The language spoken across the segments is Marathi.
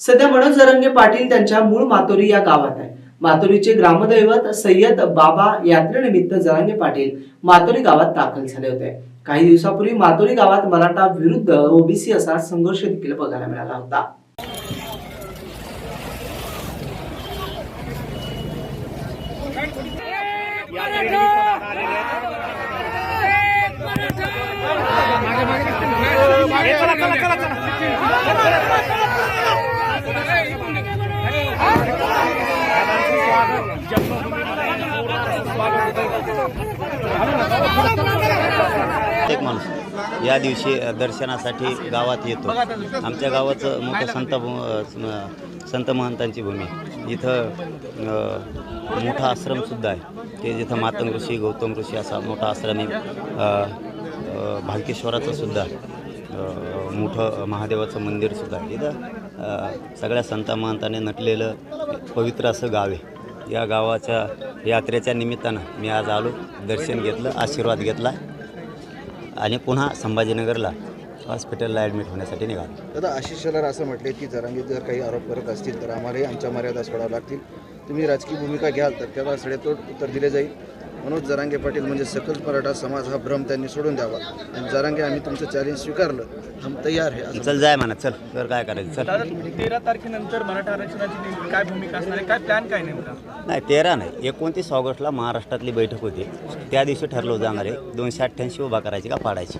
सध्या मनोज जरंगे पाटील त्यांच्या मूळ मातोरी या गावात आहे. मातोरीचे ग्रामदैवत सय्यद बाबा यात्रेनिमित्त जरांगे पाटील मातोरी गावात दाखल झाले होते. काही दिवसापूर्वी मातोरी गावात मराठा विरुद्ध ओबीसी असा संघर्ष देखील बघायला मिळाला होता. प्रत्येक माणूस या दिवशी दर्शनासाठी गावात येतो. आमच्या गावाचं मोठं संत संत महंतांची भूमी. इथं मोठा आश्रमसुद्धा आहे. की जिथं मातंग ऋषी गौतम ऋषी असा मोठा आश्रम आहे. भालकेश्वराचंसुद्धा भालकेश्वराचं सुद्धा मोठं महादेवाचं मंदिरसुद्धा आहे. इथं सगळ्या संत महंताने नटलेलं पवित्र असं गाव आहे. या गावाच्या यात्रेच्या निमित्तानं मी आज आलो दर्शन घेतलं आशीर्वाद घेतला आणि पुन्हा संभाजीनगरला हॉस्पिटलला ॲडमिट होण्यासाठी निघालो. दादा आशिष शेलार असं म्हटले की जरांगे जर काही आरोप करत असतील तर आम्हालाही आमच्या मर्यादा सोडाव्या लागतील. तुम्ही राजकीय भूमिका घ्याल तर त्याला सडेतोड उत्तर दिले जाईल. मनोज जरांगे पाटील म्हणजे सकल मराठा समाज हा भ्रम त्यांनी सोडून द्यावा. आणि जरांगे आम्ही तुमचं चॅलेंज स्वीकारलं. हम तयार आहे चल जाय म्हणा चल तर काय करायचं? चल. दादा तेरा तारखेनंतर मराठा आरक्षणाची काय भूमिका असणार आहे? काय प्लॅन काय नेमका? नाही तेरा नाही. एकोणतीस ऑगस्टला महाराष्ट्रातली बैठक होती. त्या दिवशी ठरलं जाणार आहे दोनशे अठ्ठ्याऐंशी उभा करायची का पाडायची.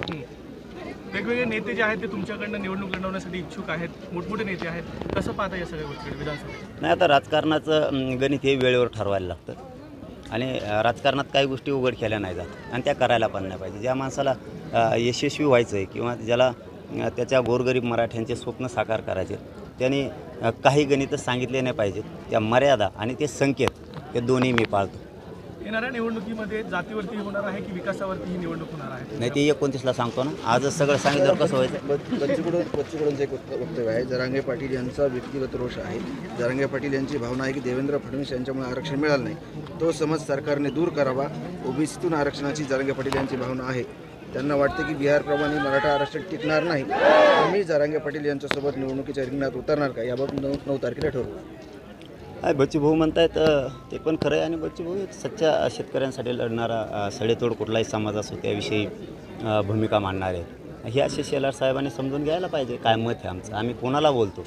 वेगवेगळे नेते जे आहेत ते तुमच्याकडनं निवडणूक लढवण्यासाठी इच्छुक आहेत. मोठमोठे नेते आहेत. कसं पाहता या सगळ्या गोष्टी विधानसभेत? नाही आता राजकारणाचं गणित हे वेळेवर ठरवायला लागतं. आणि राजकारणात काही गोष्टी उघड केल्या नाही जात. आणि त्या करायला पण नाही पाहिजे. ज्या माणसाला यशस्वी व्हायचं आहे किंवा ज्याला त्याच्या गोरगरीब मराठ्यांचे स्वप्न साकार करायचे त्यांनी काही गणितच सांगितले नाही पाहिजेत. त्या मर्यादा आणि ते संकेत हे दोन्ही मी पाळतो. येणाऱ्या निवडणुकीमध्ये जातीवरती होणार आहे की विकासावरती ही निवडणूक होणार आहे? नाही ते एकोणतीसला सांगतो ना. आजच सगळं सांगितलं कसं व्हायचं बच्चूकडून बच्चूकडूनचं एक वक्त- वक्तव्य आहे. जरांगे पाटील यांचा व्यक्तिगत रोष आहे. जरांगे पाटील यांची भावना आहे की देवेंद्र फडणवीस यांच्यामुळे आरक्षण मिळालं नाही. तो समज सरकारने दूर करावा. ओबीसीतून आरक्षणाची जरांगे पाटील यांची भावना आहे. त्यांना वाटते की बिहारप्रमाणे मराठा आरक्षण टिकणार नाही. आम्ही जारांगे पाटील यांच्यासोबत निवडणुकीच्या रिंगणात उतरणार का? याबाबत नऊ नऊ तारखेला ठरवू. आहे बच्चूभाऊ म्हणतायत ते पण खरं आहे आणि बच्चूभाऊ एक सच्च्या शेतकऱ्यांसाठी लढणारा सडेतोड कुठलाही समाज असो त्याविषयी भूमिका मांडणार. आहे हे असे शेलार साहेबांनी समजून घ्यायला पाहिजे काय मत आहे आमचं? आम्ही कोणाला बोलतो?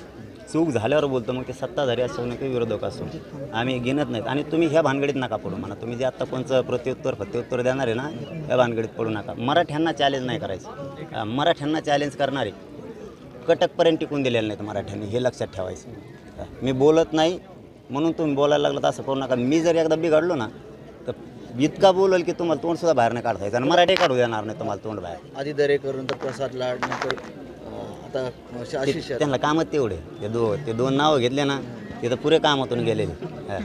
चूक झाल्यावर बोलतो मग ते सत्ताधारी असो ना किंवा विरोधक असो. आम्ही गिनत नाहीत. आणि तुम्ही ह्या भानगडीत नका पडू म्हणा. तुम्ही जे आत्ता कोणचं प्रत्युत्तर प्रत्युत्तर देणार आहे ना या भानगडीत पडू नका. मराठ्यांना चॅलेंज नाही करायचं. मराठ्यांना चॅलेंज करणारे कटकपर्यंत टिकून दिलेले नाहीत मराठ्यांनी हे लक्षात ठेवायचं. मी बोलत नाही म्हणून तुम्ही बोलायला लागलं तर असं करू नका. मी जर एकदा बिघडलो ना तर इतका बोलल की तुम्हाला तोंडसुद्धा बाहेर नाही काढता येतं. आणि मराठी काढू देणार नाही तुम्हाला तोंड बाहेर. आधी दरी करून तर प्रसाद लाड त्यांना कामच तेवढे. ते दो ते दोन नावं घेतले ना ते तर पुरे कामातून गेलेले. हा.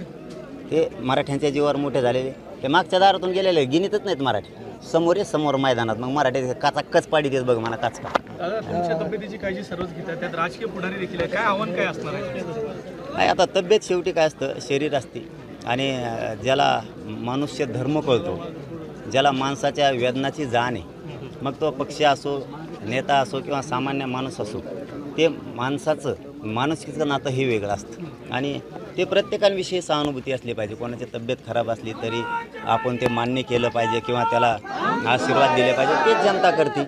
ते मराठ्यांच्या जीवावर मोठे झालेले. ते मागच्या दारातून गेलेले गिनीतच नाहीत मराठी. समोर आहे समोर मैदानात. मग मराठी काचा कच पाडी देत बघ मला काच का दादा तुमच्या तब्येतीची काळजी सर्वच घेतात. त्यात राजकीय पुढारी देखील आहे काय आव्हान काय असणार आहे? नाही आता तब्येत शेवटी काय असतं? शरीर असते. आणि अ, ज्याला मनुष्य धर्म कळतो ज्याला माणसाच्या वेदनाची जाण आहे मग तो पक्ष असो नेता असो किंवा सामान्य माणूस असो ते माणसाचं माणुसकीचं नातं हे वेगळं असतं. आणि ते प्रत्येकांविषयी सहानुभूती असली पाहिजे. कोणाची तब्येत खराब असली तरी आपण ते मान्य केलं पाहिजे किंवा त्याला आशीर्वाद दिले पाहिजे. तेच जनता करते.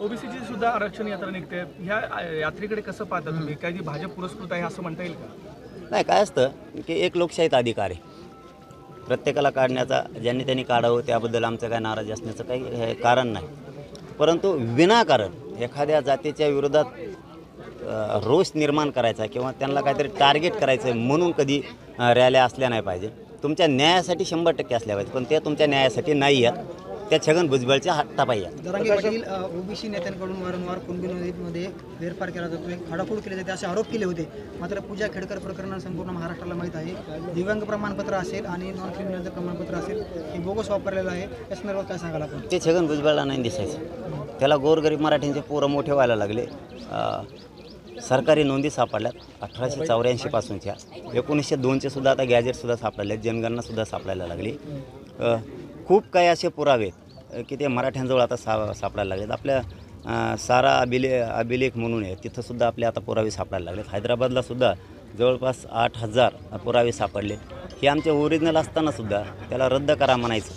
ओबीसीची सुद्धा आरक्षण यात्रा निघते. ह्या यात्रेकडे कसं पाहता तुम्ही? काय जी भाजप पुरस्कृत आहे असं म्हणता येईल का? नाही काय असतं की एक लोकशाहीत अधिकार आहे. प्रत्येकाला काढण्याचा ज्यांनी त्यांनी काढावं त्याबद्दल आमचं काय नाराजी असण्याचं काही हे कारण नाही. परंतु विनाकारण एखाद्या जातीच्या विरोधात रोष निर्माण करायचा किंवा त्यांना काहीतरी टार्गेट करायचं आहे म्हणून कधी रॅल्या असल्या नाही पाहिजे. तुमच्या न्यायासाठी शंभर टक्के असल्या पाहिजे पण त्या तुमच्या न्यायासाठी नाही आहेत त्या छगन भुजबळच्या आहेत जरांगे पाटील ओबीसी नेत्यांकडून वारंवार कुणबी नदीमध्ये फेरफार केला जातोय खाडाखोड केले जाते असे आरोप केले होते. मात्र पूजा खेडकर प्रकरण संपूर्ण महाराष्ट्राला माहीत आहे. दिव्यांग प्रमाणपत्र असेल आणि नॉन क्रिमिनलचं प्रमाणपत्र असेल हे बोगस वापरलेलं आहे. या संदर्भात काय सांगाल आपण? ते छगन भुजबळला नाही दिसायचं. त्याला गोरगरीब मराठ्यांचे पोरं मोठे व्हायला लागले. अ, सरकारी नोंदी सापडल्यात. अठराशे चौऱ्याऐंशीपासूनच्या एकोणीसशे दोनचे सुद्धा आता गॅजेटसुद्धा सापडले जनगणनासुद्धा सापडायला लागली. अ, खूप काही असे पुरावे आहेत, की ते मराठ्यांजवळ आता सा सापडायला लागलेत. आपल्या सारा अभिले अभिलेख म्हणून आहे तिथंसुद्धा आपले आता पुरावे सापडायला लागलेत. हैदराबादलासुद्धा जवळपास आठ हजार पुरावे सापडले. हे आमचे ओरिजिनल असतानासुद्धा त्याला रद्द करा म्हणायचं.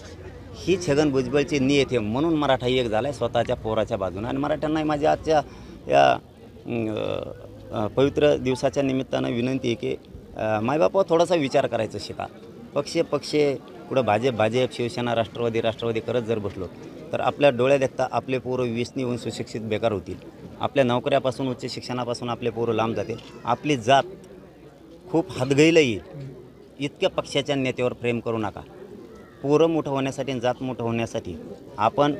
ही छगन भुजबळची नियत आहे म्हणून मराठा एक झाला आहे स्वतःच्या पोराच्या बाजूनं. आणि मराठ्यांनाही माझ्या आजच्या या पवित्र दिवसाच्या निमित्तानं विनंती आहे की अं, मायबापावर थोडासा विचार करायचं शिका. पक्षे पक्षे कुठं भाजप भाजप शिवसेना राष्ट्रवादी राष्ट्रवादी करत जर बसलो तर आपल्या डोळ्या देखता आपले पोरं विसनी होऊन सुशिक्षित बेकार होतील. आपल्या नोकऱ्यापासून उच्च शिक्षणापासून आपले पोरं लांब जातील. आपली जात खूप हादगैला येईल. इतक्या पक्षाच्या नेत्यावर प्रेम करू नका. पोरं मोठं होण्यासाठी जात मोठं होण्यासाठी आपण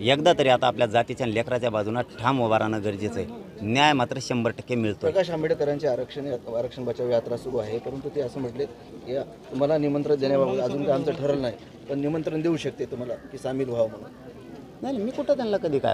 एकदा तरी आता आपल्या जातीच्या लेकराच्या बाजूनं ठाम उभारणं गरजेचं आहे. न्याय मात्र शंभर टक्के मिळतो प्रकाश आंबेडकरांची आरक्षण आरक्षण बचाव यात्रा सुरू आहे. परंतु ते असं म्हटले की तुम्हाला निमंत्रण देण्याबाबत अजून काय आमचं ठरलं नाही. पण निमंत्रण देऊ शकते तुम्हाला की सामील व्हावं म्हणून. नाही नाही, मी कुठं त्यांना कधी काय